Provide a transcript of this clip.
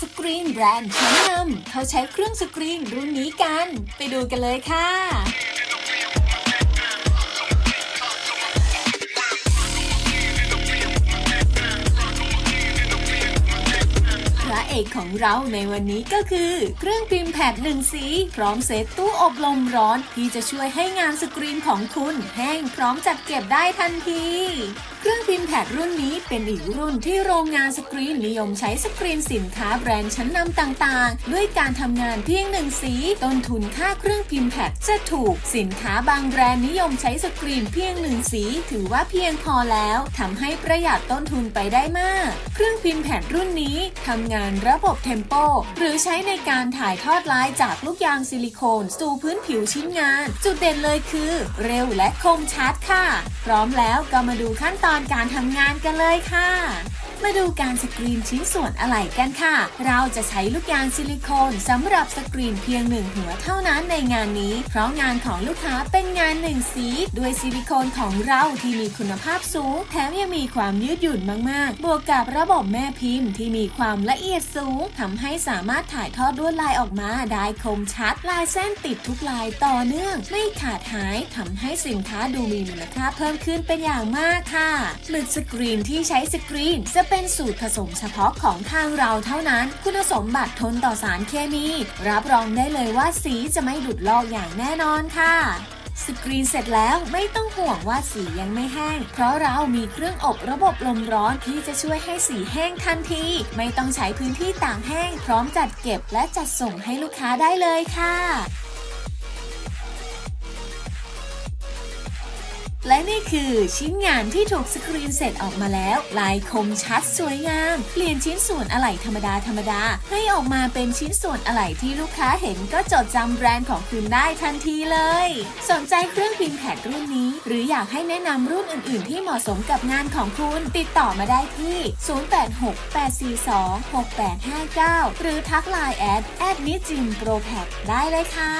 สกรีนแบรนด์ชั้นนำเขาใช้เครื่องสกรีนรุ่นนี้กัน ไปดูกันเลยค่ะพระเอกของเราในวันนี้ก็คือ เครื่องพิมพ์แผ่นหนึ่งสี พร้อมเซตตู้อบลมร้อน ที่จะช่วยให้งานสกรีนของคุณ แห้งพร้อมจัดเก็บได้ทันทีเครื่องพิมพ์แผ่นรุ่นนี้เป็นอีกรุ่นที่โรงงานสกรีนนิยมใช้สกรีนสินค้าแบรนด์ชั้นนำต่างๆ ด้วยการทำงานเพียงหนึ่งสี ต้นทุนค่าเครื่องพิมพ์แผ่นจะถูก สินค้าบางแบรนด์นิยมใช้สกรีนเพียงหนึ่งสี ถือว่าเพียงพอแล้วทำให้ประหยัดต้นทุนไปได้มาก เครื่องพิมพ์แผ่นรุ่นนี้ทำงานระบบเทมโป หรือใช้ในการถ่ายทอดลายจากลูกยางซิลิโคนสู่พื้นผิวชิ้นงาน จุดเด่นเลยคือ เร็วและคมชัดค่ะ พร้อมแล้วก็มาดูขั้นตอนการทำงานกันเลยค่ะ มาดูการสกรีนชิ้นส่วนอะไหล่กันค่ะ เราจะใช้ลูกยางซิลิโคนสำหรับสกรีนเพียงหนึ่งหัวเท่านั้นในงานนี้ เพราะงานของลูกค้าเป็นงานหนึ่งสี ด้วยซิลิโคนของเราที่มีคุณภาพสูง แถมยังมีความยืดหยุ่นมาก ๆ บวกกับระบบแม่พิมพ์ที่มีความละเอียดสูงทำให้สามารถถ่ายทอดลวดลายออกมาได้คมชัด ลายเส้นติดทุกลายต่อเนื่อง ไม่ขาดหายทำให้สินค้าดูมีมูลค่าเพิ่มขึ้นเป็นอย่างมากค่ะหมึกสกรีนที่ใช้สกรีนจะเป็นสูตรผสมเฉพาะของทางเราเท่านั้น คุณสมบัติทนต่อสารเคมี รับรองได้เลยว่าสีจะไม่หลุดลอกอย่างแน่นอนค่ะสกรีนเสร็จแล้วไม่ต้องห่วงว่าสียังไม่แห้ง เพราะเรามีเครื่องอบระบบลมร้อนที่จะช่วยให้สีแห้งทันที ไม่ต้องใช้พื้นที่ต่างแห้ง พร้อมจัดเก็บและจัดส่งให้ลูกค้าได้เลยค่ะ และนี่คือชิ้นงานที่ถูกสกรีนเสร็จออกมาแล้ว ลายคมชัดสวยงาม เปลี่ยนชิ้นส่วนอะไหล่ธรรมดาธรรมดา ให้ออกมาเป็นชิ้นส่วนอะไหล่ที่ลูกค้าเห็นก็จดจำแบรนด์ของคุณได้ทันทีเลย สนใจเครื่องพิมพ์แผ่นรุ่นนี้ หรืออยากให้แนะนำรุ่นอื่น ๆ ที่เหมาะสมกับงานของคุณ ติดต่อมาได้ที่ 0868426859 หรือทักไลน์แอดแอดนิจิมโปรแพได้เลยค่ะ